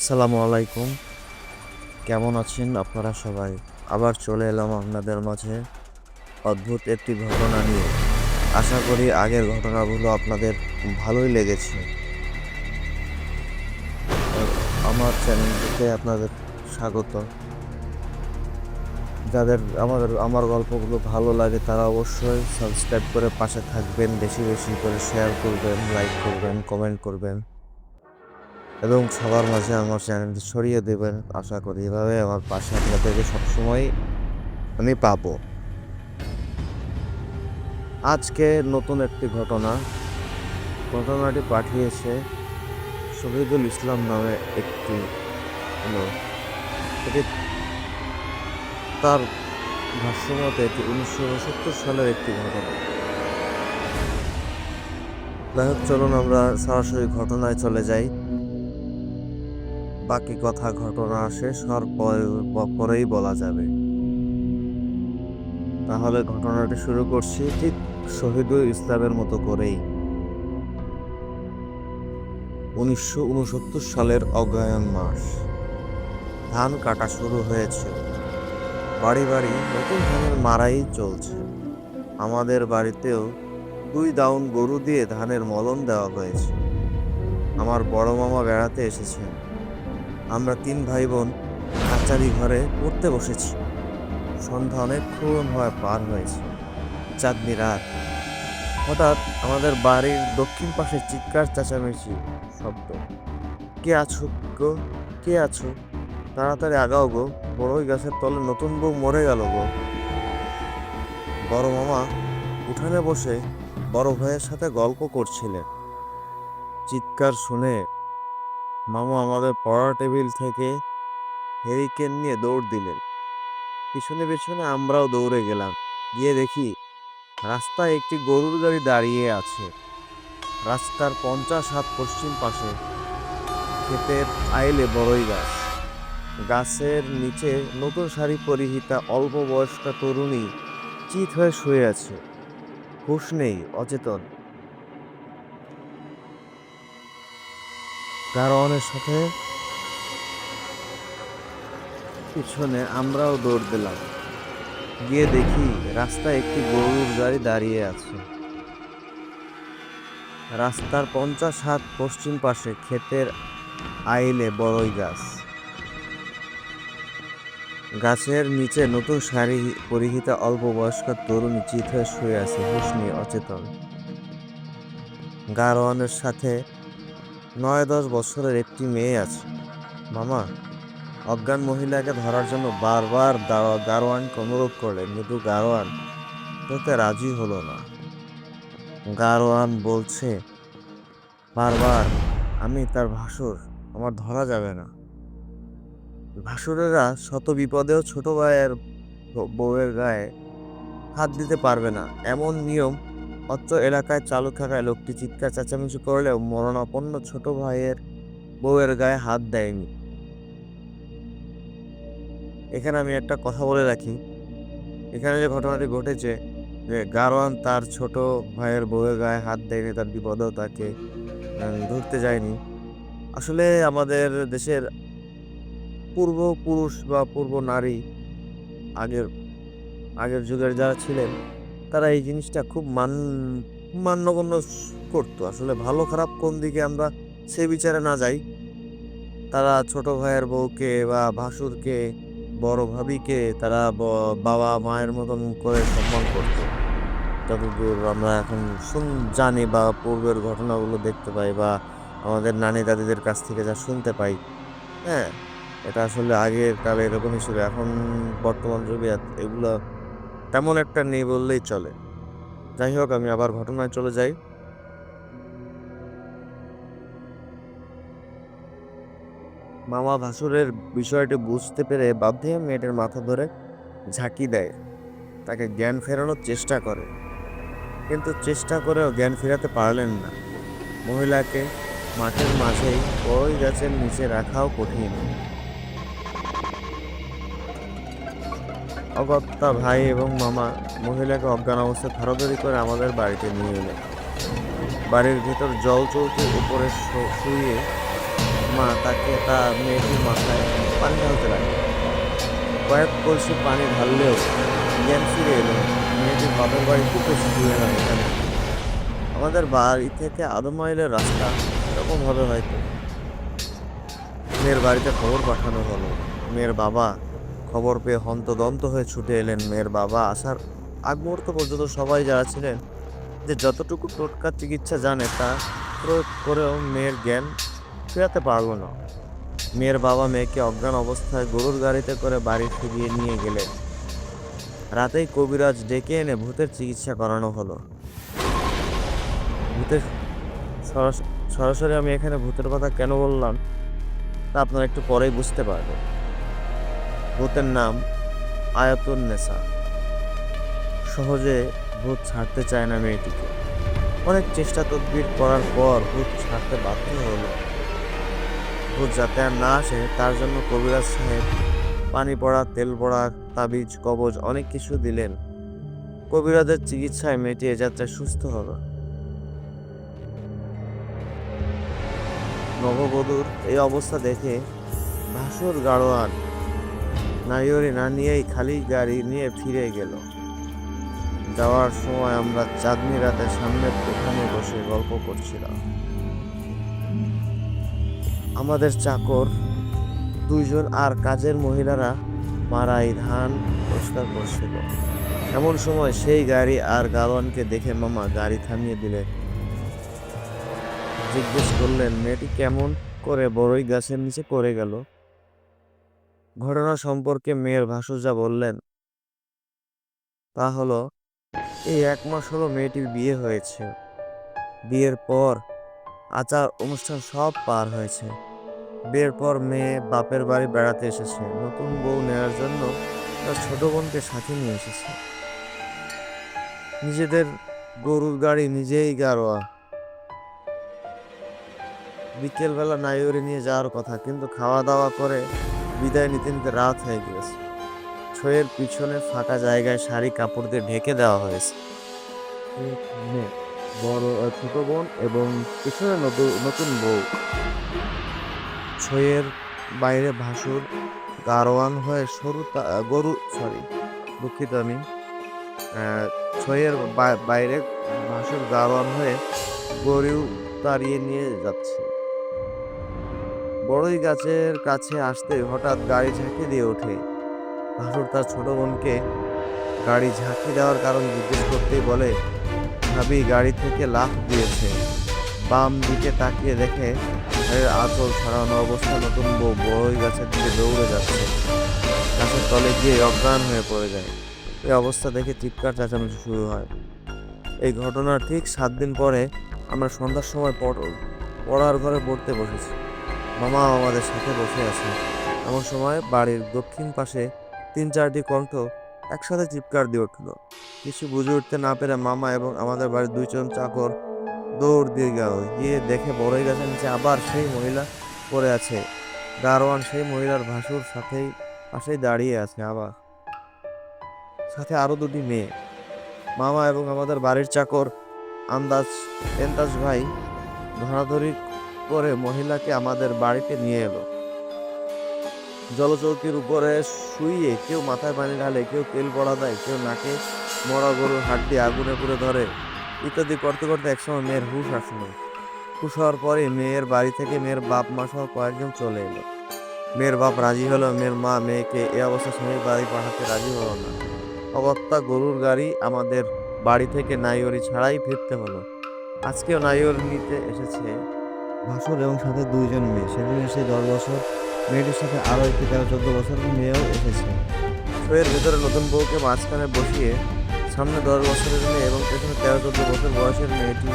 আসসালামু আলাইকুম। কেমন আছেন আপনারা সবাই? আবার চলে এলাম আপনাদের মাঝে অদ্ভুত একটি ঘটনা নিয়ে। আশা করি আগের ঘটনাগুলো আপনাদের ভালোই লেগেছে। আমার চ্যানেলটিতে আপনাদের স্বাগত। যাদের আমাদের, আমার গল্পগুলো ভালো লাগে তারা অবশ্যই সাবস্ক্রাইব করে পাশে থাকবেন, বেশি বেশি করে শেয়ার করবেন লাইক করবেন কমেন্ট করবেন। এবং সবার মাঝে আমার চ্যানেলটি ছড়িয়ে দেবেন। আশা করি এভাবে আমার পাশে আপনাদেরকে সবসময় আমি পাবো। আজকে নতুন একটি ঘটনা। ঘটনাটি পাঠিয়েছে শহীদুল ইসলাম নামে একটি এটি তার ভাষ্যমতে এটি উনিশশো উনসত্তর সালের একটি ঘটনা। যাই হোক, চলুন আমরা সরাসরি ঘটনায় চলে যাই। বাকি কথা ঘটনা শেষ হওয়ার পরে- পরেই বলা যাবে। তাহলে ঘটনাটি শুরু করছি ঠিক শহীদুল ইসলামের মতো করেই। উনিশশো উনসত্তর সালের অগ্রহায়ণ মাস। ধান কাটা শুরু হয়েছে। বাড়ি বাড়ি নতুন ধানের মারাই চলছে। আমাদের বাড়িতেও দুই দাউন গরু দিয়ে ধানের মলন দেওয়া হয়েছে। আমার বড় মামা বেড়াতে এসেছেন। আমরা তিন ভাই বোন কাচারি ঘরে পড়তে বসেছি। সন্ধ্যা অনেকক্ষণ হয় পার হয়েছে। চাঁদনি রাত। হঠাৎ আমাদের বাড়ির দক্ষিণ পাশে চিৎকার চেঁচামেচি শব্দ। কে আছো গো? কে আছো? তাড়াতাড়ি আগাও গো। বড়ই গাছের তলে নতুন বউ মরে গেল গো। বড় মামা উঠানে বসে বড় ভাইয়ের সাথে গল্প করছিলেন। চিৎকার শুনে মামা আমাদের পড়ার টেবিল থেকে হেরিকেন নিয়ে দৌড় দিলেন। পিছনে পিছনে আমরাও দৌড়ে গেলাম। গিয়ে দেখি রাস্তায় একটি গরুর গাড়ি দাঁড়িয়ে আছে। রাস্তার পঞ্চাশ হাত পশ্চিম পাশে ক্ষেতের আইলে বড়ই গাছ। গাছের নিচে নতুন শাড়ি পরিহিতা অল্প বয়স্কা তরুণী চিত হয়ে শুয়ে আছে। হুশ নেই, অচেতন। গারোয়ানের সাথে পিছনে আমরাও দৌড় দিলাম। গিয়ে দেখি রাস্তায় একটি গরুর গাড়ি দাঁড়িয়ে আছে। রাস্তার পঞ্চাশ হাত পশ্চিম পাশে ক্ষেতের আইলে বড়ই গাছ। গাছের নিচে নতুন শাড়ি পরিহিতা অল্প বয়স্ক তরুণী চিত হয়ে শুয়ে আছে, হুশ নিয়ে অচেতন। গারোয়ানের সাথে নয় দশ বছরের একটি মেয়ে আছে। মামা, অজ্ঞান মহিলাকে ধরার জন্য বারবার গারোয়ানকে অনুরোধ করলেন কিন্তু গারোয়ান তাতে রাজি হলো না। গারোয়ান বলছে, বারবার, আমি তার ভাসুর, আমার ধরা যাবে না। ভাসুরেরা শত বিপদেও ছোট ভাইয়ের বউয়ের গায়ে হাত দিতে পারবে না। এমন নিয়ম অত্র এলাকায় চালু থাকায় লোকটি চিৎকার, চেঁচামেচি করলেও মরণাপন্ন ছোট ভাইয়ের বউয়ের গায়ে হাত দেয়নি। এখানে আমি একটা কথা বলে রাখি। এখানে যে ঘটনাটি ঘটেছে যে গারোয়ান তার ছোট ভাইয়ের বউয়ের গায়ে হাত দেয়নি, তার বিপদেও তাকে ধরতে যায়নি। আসলে আমাদের দেশের পূর্বপুরুষ বা পূর্ব নারী আগের আগের যুগের যারা ছিলেন তারা এই জিনিসটা খুব মান মান্যগণ্য করতো। আসলে ভালো খারাপ কোন দিকে আমরা সে বিচারে না যাই। তারা ছোট ভাইয়ের বউকে বা ভাসুরকে, বড় ভাবিকে তারা বাবা মায়ের মতন করে সম্মান করত। যতদূর আমরা এখন শুন, জানি বা পূর্বের ঘটনাগুলো দেখতে পাই বা আমাদের নানি দাদিদের কাছ থেকে যা শুনতে পাই হ্যাঁ? এটা আসলে আগের কালে এরকমই ছিল এখন বর্তমান যুগে এগুলো তেমন একটা নেই বললেই চলে। যাই হোক, আমি আবার ঘটনায় চলে যাই। মামা ভাসুরের বিষয়টি বুঝতে পেরে বাধ্য মেয়েটার মাথা ধরে ঝাঁকি দেয়। তাকে জ্ঞান ফেরানোর চেষ্টা করে। কিন্তু চেষ্টা করেও জ্ঞান ফেরাতে পারলেন না। মহিলাকে মাঠের মাঝেই বড়ই গাছের নিচে রাখাও কঠিন। অগত্যা ভাই এবং মামা মহিলাকে অজ্ঞান অবস্থায় ধরাধরি করে আমাদের বাড়িতে নিয়ে এলেন। বাড়ির ভিতর জল চৌকির উপরে শুয়ে মা তাকে তার মেয়েটির মাথায় পানি ঢালতে লাগে কয়েক কলসি পানি ঢাললেও জ্ঞান ফিরে এলো মেয়েটির বাপের বাড়ি বেশি দূরে নয় এখানে আমাদের বাড়ি থেকে আধ মাইলের রাস্তা এরকম হবে হয়তো। মেয়ের বাড়িতে খবর পাঠানো হলো। মেয়ের বাবা খবর পেয়ে হন্তদন্ত হয়ে ছুটে এলেন মেয়ের বাবা আসার আগ মুহূর্ত পর্যন্ত সবাই যারা ছিলেন যে যতটুকু টোটকা চিকিৎসা জানে তা প্রয়োগ করেও মেয়ের জ্ঞান ফেরাতে পারল না। মেয়ের বাবা মেয়েকে অজ্ঞান অবস্থায় গরুর গাড়িতে করে বাড়ি ফিরিয়ে নিয়ে গেলেন। রাতেই কবিরাজ ডেকে এনে ভূতের চিকিৎসা করানো হলো। ভূতের সরাস- সরাসরি আমি এখানে ভূতের কথা কেন বললাম তা আপনারা একটু পরেই বুঝতে পারবেন। ভূতের নাম আয়াতুন নেসা সহজে ভূত ছাড়তে চায় না মেয়েটিকে। অনেক চেষ্টা তদবির করার পর ভূত ছাড়তে বাধ্য হলো। ভূত যাতে আর না আসে, তার জন্য কবিরাজ সাহেব পানি পড়া, তেল পড়া, তাবিজ, কবজ অনেক কিছু দিলেন। কবিরাজের চিকিৎসায় মেয়েটি এ যাত্রায় সুস্থ হলো। নববধূর এই অবস্থা দেখে ভাসুর গাড়োয়ান নাইয়রি না নিয়েই খালি গাড়ি নিয়ে ফিরে গেল। যাওয়ার সময় আমরা চাঁদনি রাতে সামনের দোকানে বসে গল্প করছিলাম। আমাদের চাকর, দুইজন আর কাজের মহিলারা মারাই ধান পরিষ্কার করছিল। এমন সময় সেই গাড়ি আর গাড়োয়ানকে দেখে মামা গাড়ি থামিয়ে দিলেন জিজ্ঞেস করলেন, মেয়েটি কেমন করে বড়ই গাছের নিচে পড়ে গেল? ঘটনা সম্পর্কে মেয়ের ভাসুজা বললেন, তা হলো, এই এক মাস হলো মেয়েটির বিয়ে হয়েছে। বিয়ের পর আচার অনুষ্ঠান সব পার হয়েছে। বিয়ের পর মেয়ে বাপের বাড়ি বেড়াতে এসেছে। নতুন বউ নেওয়ার জন্য তার ছোট বোনকে সাথে নিয়ে এসেছে। নিজেদের গরুর গাড়ি নিজেই গাড়োয়া বিকেলবেলা নাইওরে নিয়ে যাওয়ার কথা, কিন্তু খাওয়া দাওয়া করে বিদায় নিতে নিতে রাত হয়ে গিয়েছে। ছয়ের পিছনে ফাঁকা জায়গায় শাড়ি কাপড় দিয়ে ঢেকে দেওয়া হয়েছে। বড় ছোট বোন এবং পিছনে নতুন বউ। ছয়ের বাইরে ভাসুর গারোয়ান হয়ে সরু গরু সরি দুঃখিত আমি। ছয়ের বাইরে ভাসুর গারোয়ান হয়ে গরু তাড়িয়ে নিয়ে যাচ্ছে। বড়ই গাছের কাছে আসতে হঠাৎ গাড়ি ঝাঁকি দিয়ে ওঠে। ভাসুর তার ছোট বোনকে গাড়ি ঝাঁকি দেওয়ার কারণ জিজ্ঞেস করতেই বলে, ভাবি, গাড়ি থেকে লাফ দিয়েছে। বাম দিকে তাকিয়ে দেখে গাড়ির আঁচল ছাড়ানো অবস্থায় নতুন বউ বড়ই গাছের দিকে দৌড়ে যাচ্ছে। গাছের তলে গিয়ে অজ্ঞান হয়ে পড়ে যায়। এই অবস্থা দেখে চিৎকার চেঁচামেচি শুরু হয়। এই ঘটনার ঠিক সাত দিন পরে আমরা সন্ধ্যার সময় পড়- পড়ার ঘরে পড়তে বসেছি। মামা আমাদের সাথে বসে আছে। এমন সময় বাড়ির দক্ষিণ পাশে তিন চারটি কণ্ঠ একসাথে চিৎকার দিয়ে উঠল। কিছু বুঝে উঠতে না পেরে মামা এবং আমাদের বাড়ির দুইজন চাকর দৌড় দিয়ে গেল। গিয়ে দেখে বড়ই গাছের নিচে আবার সেই মহিলা পড়ে আছে। দারোয়ান সেই মহিলার ভাসুর সাথেই পাশেই দাঁড়িয়ে আছে আবার। সাথে আরও দুটি মেয়ে। মামা এবং আমাদের বাড়ির চাকর আন্দাজ এন্দাজ ভাই ধরাধরি করে মহিলাকে আমাদের বাড়িতে নিয়ে এলো। জলচৌকির উপরে শুইয়ে কেউ মাথায় পানি ঢালে, কেউ তেল পড়া দেয়, কেউ নাকে মরা গরুর হাড্ডি আগুনে পুড়ে ধরে ইত্যাদি করতে করতে একসময় মেয়ের হুশ আসলো। হুশ হওয়ার পরে মেয়ের বাড়ি থেকে মেয়ের বাপ মা সহ কয়েকজন চলে এলো। মেয়ের বাপ রাজি হলো, মেয়ের মা মেয়েকে এ অবস্থা স্বামীর বাড়ি পাঠাতে রাজি হলো না। অগত্যা গরুর গাড়ি আমাদের বাড়ি থেকে নাইওরি ছাড়াই ফিরতে হলো। আজকেও নাইওরি নিতে এসেছে ভাসুর এবং সাথে দুইজন মেয়ে। সেদিন এসে দশ বছর মেয়েটির সাথে আরও একটি তেরো চোদ্দ বছরের মেয়েও এসেছে। শোয়ের ভেতরে নতুন বউকে মাঝখানে বসিয়ে সামনে দশ বছরের মেয়ে এবং পেছনে তেরো চোদ্দ বছর বয়সের মেয়েটি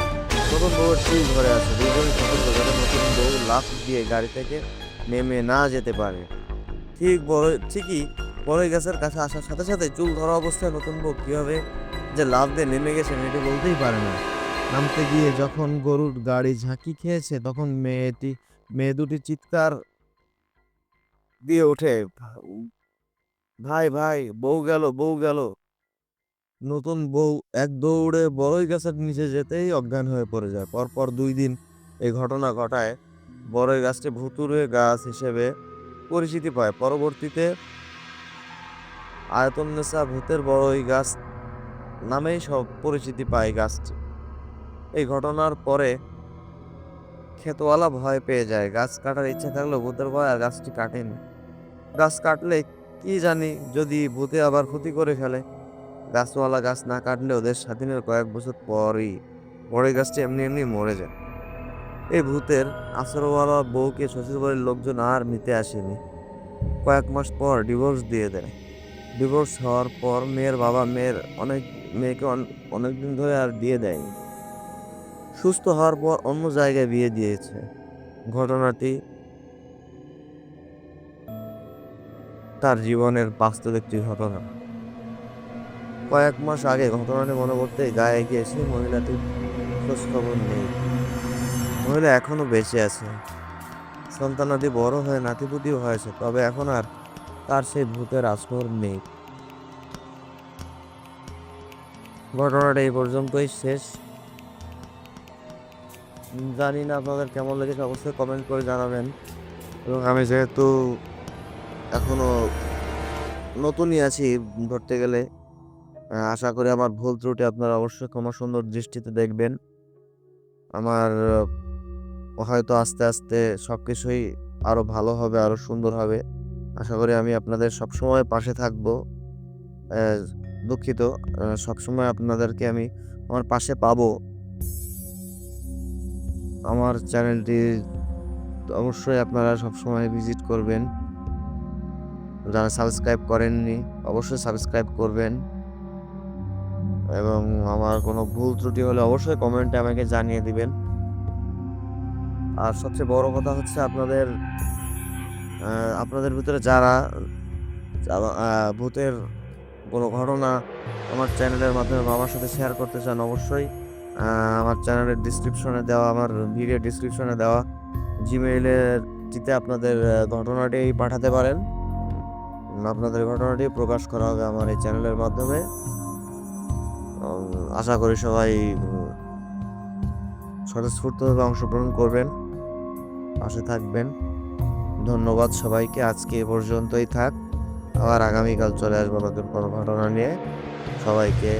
নতুন বউয়ের ঠিক ঘরে আছে। দুজনই সতর্ক নতুন বউ লাফ দিয়ে গাড়ি থেকে নেমে না যেতে পারে। ঠিক বড়, ঠিকই বড়ই গাছের কাছে আসার সাথে সাথে চুল ধরা অবস্থায় নতুন বউ কীভাবে যে লাফ দিয়ে নেমে গেছে, মেয়েটি বলতেই পারে না। নামতে গিয়ে যখন গরুর গাড়ি ঝাঁকি খেয়েছে, তখন মেয়েটি, মেয়ে দুটি চিৎকার দিয়ে ওঠে ভাই ভাই, বউ গেল বউ গেল। নতুন বউ এক দৌড়ে বড়ই গাছের নিচে যেতেই অজ্ঞান হয়ে পড়ে যায়। পরপর দুই দিন এই ঘটনা ঘটায়। বড়ই গাছটি ভুতুরে গাছ হিসেবে পরিচিতি পায়। পরবর্তীতে আয়তন্নেসা ভূতের বড়ই গাছ নামেই সব পরিচিতি পায় গাছটি। এই ঘটনার পরে ক্ষেতওয়ালা ভয় পেয়ে যায়। গাছ কাটার ইচ্ছা থাকলেও ভূতের ভয় আর গাছটি কাটেনি গাছ কাটলে কি জানি, যদি ভূতে আবার ক্ষতি করে ফেলে। গাছওয়ালা গাছ না কাটলেও দেশ স্বাধীনের কয়েক বছর পরই বড়ই গাছটি এমনি এমনি মরে যায়। এই ভূতের আসরওয়ালা বউকে শ্বশুর বাড়ির লোকজন আর নিতে আসেনি। কয়েক মাস পর ডিভোর্স দিয়ে দেয়। ডিভোর্স হওয়ার পর মেয়ের বাবা মেয়ের অনেক, মেয়েকে অনেক দিন ধরে আর দিয়ে দেয়নি। সুস্থ হওয়ার পর অন্য জায়গায় বিয়ে দিয়েছে। ঘটনাটি তার জীবনের বাস্তব একটি ঘটনা। কয়েক মাস আগে ঘটনাটি মনে করতে গায়ে গিয়ে সেই মহিলাটির খোঁজ খবর নেই। মহিলা এখনও বেঁচে আছে। সন্তানাদি বড় হয়ে নাতিপুতিও হয়েছে, তবে এখন আর তার সেই ভূতের আসর নেই। ঘটনাটা এই পর্যন্তই, শেষ। জানি না আপনাদের কেমন লেগেছে, অবশ্যই কমেন্ট করে জানাবেন। এবং আমি যেহেতু এখনও নতুনই আছি ধরতে গেলে আশা করি আমার ভুল ত্রুটি আপনারা অবশ্যই ক্ষমা সুন্দর দৃষ্টিতে দেখবেন। আমার, হয়তো আস্তে আস্তে সব কিছুই আরও ভালো হবে আরও সুন্দর হবে। আশা করি আমি আপনাদের সবসময় পাশে থাকব দুঃখিত। সবসময় আপনাদেরকে আমি আমার পাশে পাবো। আমার চ্যানেলটি অবশ্যই আপনারা সবসময় ভিজিট করবেন। যারা সাবস্ক্রাইব করেননি, অবশ্যই সাবস্ক্রাইব করবেন। এবং আমার কোনো ভুল ত্রুটি হলে অবশ্যই কমেন্টে আমাকে জানিয়ে দিবেন। আর সবচেয়ে বড় কথা হচ্ছে আপনাদের আপনাদের ভিতরে যারা ভূতের কোনো ঘটনা আমার চ্যানেলের মাধ্যমে আমার সাথে শেয়ার করতে চান, অবশ্যই আমার চ্যানেলের ডিসক্রিপশনে দেওয়া, আমার ভিডিও ডিসক্রিপশনে দেওয়া জিমেইলের টিতে আপনাদের ঘটনাটি পাঠাতে পারেন। আপনাদের ঘটনাটি প্রকাশ করা হবে আমার এই চ্যানেলের মাধ্যমে। আশা করি সবাই স্বতঃস্ফূর্তভাবে অংশগ্রহণ করবেন। পাশে থাকবেন। ধন্যবাদ সবাইকে। আজকে এ পর্যন্তই থাক। আবার আগামীকাল চলে আসব নতুন কোনো ঘটনা নিয়ে। সবাইকে